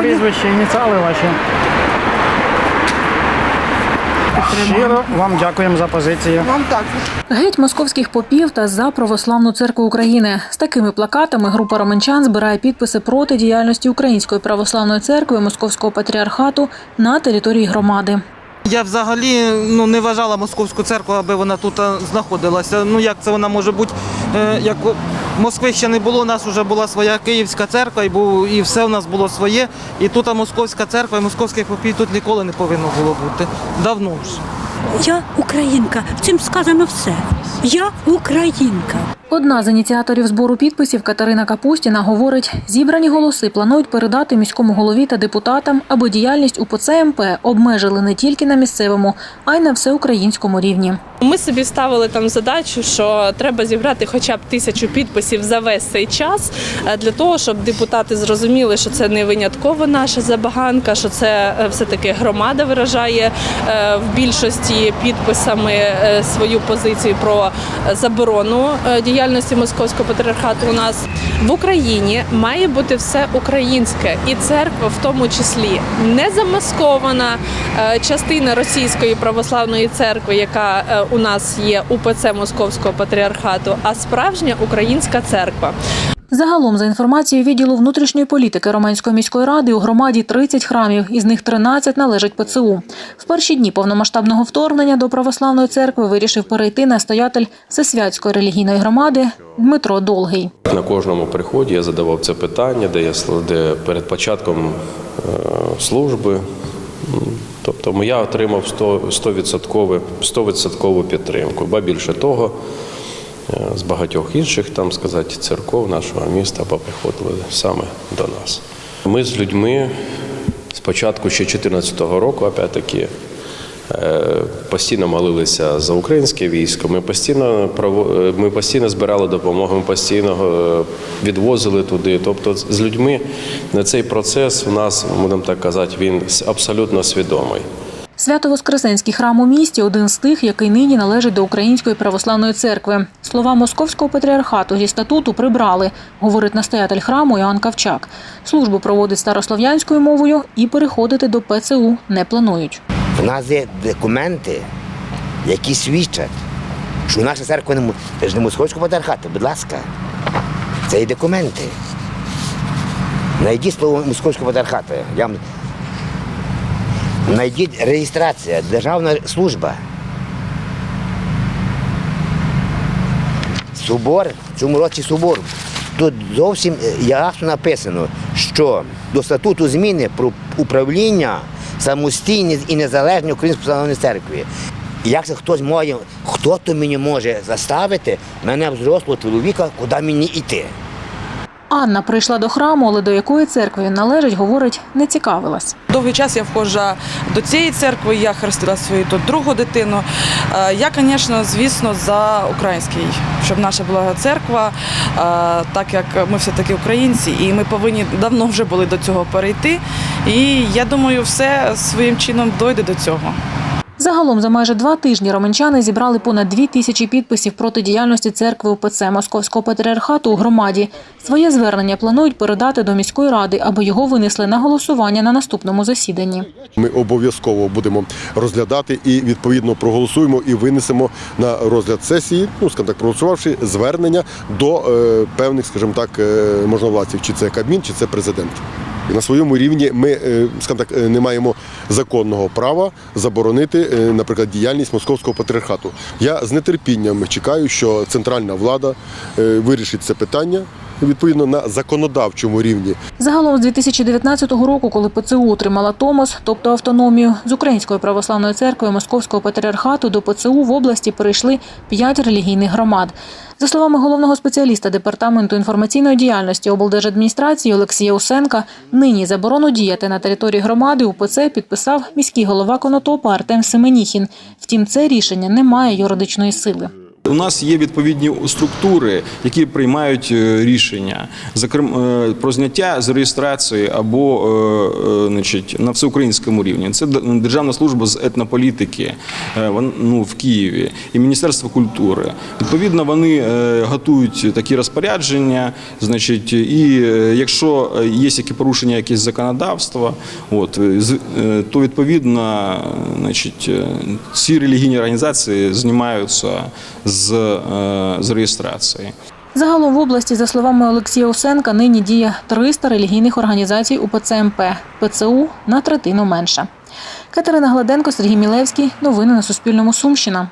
прізвище, ініціали ваші. Щиро вам дякуємо за позицію. Вам також. Геть московських попів та за православну церкву України з такими плакатами група романчан збирає підписи проти діяльності Української православної церкви Московського патріархату на території громади. Я взагалі ну, не вважала московську церкву, аби вона тут знаходилася. Ну як це вона може бути? Е, як Москви ще не було, у нас вже була своя Київська церква, і, був, і все у нас було своє. І тут а московська церква, і московських попів тут ніколи не повинно було бути. Давно вже. Я українка. Цим сказано все. Я українка. Одна з ініціаторів збору підписів Катерина Капустіна говорить, зібрані голоси планують передати міському голові та депутатам, аби діяльність УПЦ МП обмежили не тільки на місцевому, а й на всеукраїнському рівні. Ми собі ставили там задачу, що треба зібрати хоча б тисячу підписів за весь цей час е, для того, щоб депутати зрозуміли, що це не винятково наша забаганка, що це е, все таки громада виражає е, в більшості підписами свою позицію про заборону діяльності московського патріархату. У нас в Україні має бути все українське, і церква в тому числі не замаскована частина російської православної церкви, яка у нас є УПЦ Московського патріархату, а справжня українська церква. Загалом, за інформацією відділу внутрішньої політики Романської міської ради, у громаді 30 храмів, із них 13 належать ПЦУ. В перші дні повномасштабного вторгнення до православної церкви вирішив перейти настоятель Всесвятської релігійної громади Дмитро Долгий. На кожному приході я задавав це питання, де я де перед початком е, служби. Тобто я отримав 100%, 100% підтримку. Ба більше того, е, з багатьох інших там сказати церков нашого міста поприходили саме до нас. Ми з людьми спочатку ще 2014 року, опять-таки, Постійно молилися за українське військо. Ми постійно е, ми постійно збирали допомогу, ми постійно е, відвозили туди. Тобто, з людьми на цей процес у нас, будемо так казати, він абсолютно свідомий. Свято-Воскресенський храм у місті один з тих, який нині належить до Української православної церкви. Слова московського патріархату зі статуту прибрали, говорить настоятель храму Іоанн Кавчак. Службу проводить старослов'янською мовою і переходити до ПЦУ не планують. У нас є документи, які свідчать, що наша церква не, ж не московського патріархату, будь ласка. Це є документи. Найдіть слово московського патріархату. Я. Найдіть реєстрація, державна служба. Собор, в цьому році собор. Тут зовсім ясно написано, що до статуту зміни про управління самостійність і незалежні Української православної церкви. Як це хтось може, хто то мені може заставити мене взрослого чоловіка, куди мені йти? Анна прийшла до храму, але до якої церкви він належить, говорить, не цікавилась. Довгий час я входжу до цієї церкви, я хрестила свою тут другу дитину. Е, Я, звісно, звісно, за український, щоб наша була церква, е, так як ми все-таки українці, і ми повинні давно вже були до цього перейти. І я думаю, все своїм чином дойде до цього. Загалом за майже два тижні романчани зібрали понад дві тисячі підписів проти діяльності церкви УПЦ Московського патріархату у громаді. Своє звернення планують передати до міської ради, аби його винесли на голосування на наступному засіданні. Ми обов'язково будемо розглядати і відповідно проголосуємо і винесемо на розгляд сесії, ну скажімо так, проголосувавши звернення до е, певних, скажімо так, е, можновладців, чи це Кабмін, чи це президент. На своєму рівні ми, е, скажімо так, е, не маємо законного права заборонити, е, наприклад, діяльність московського патріархату. Я з нетерпінням чекаю, що центральна влада вирішить це питання відповідно на законодавчому рівні. Загалом з 2019 року, коли ПЦУ отримала Томос, тобто автономію, з Української православної церкви Московського патріархату до ПЦУ в області перейшли п'ять релігійних громад. За словами головного спеціаліста департаменту інформаційної діяльності облдержадміністрації Олексія Усенка, нині заборону діяти на території громади УПЦ підписав міський голова Конотопа Артем Семеніхін. Втім, це рішення не має юридичної сили. У нас є відповідні структури, які приймають е, рішення зокрема е, про зняття з реєстрації або е, значить, на всеукраїнському рівні. Це Державна служба з етнополітики ну, в Києві і Міністерство культури. Відповідно, вони готують такі розпорядження. Значить, і якщо є які порушення якісь законодавства, от то відповідно, значить, ці релігійні організації знімаються з, е, з реєстрації. Загалом в області, за словами Олексія Усенка, нині діє 300 релігійних організацій у ПЦМП, ПЦУ на третину менше. Катерина Гладенко, Сергій Мілевський. Новини на Суспільному. Сумщина.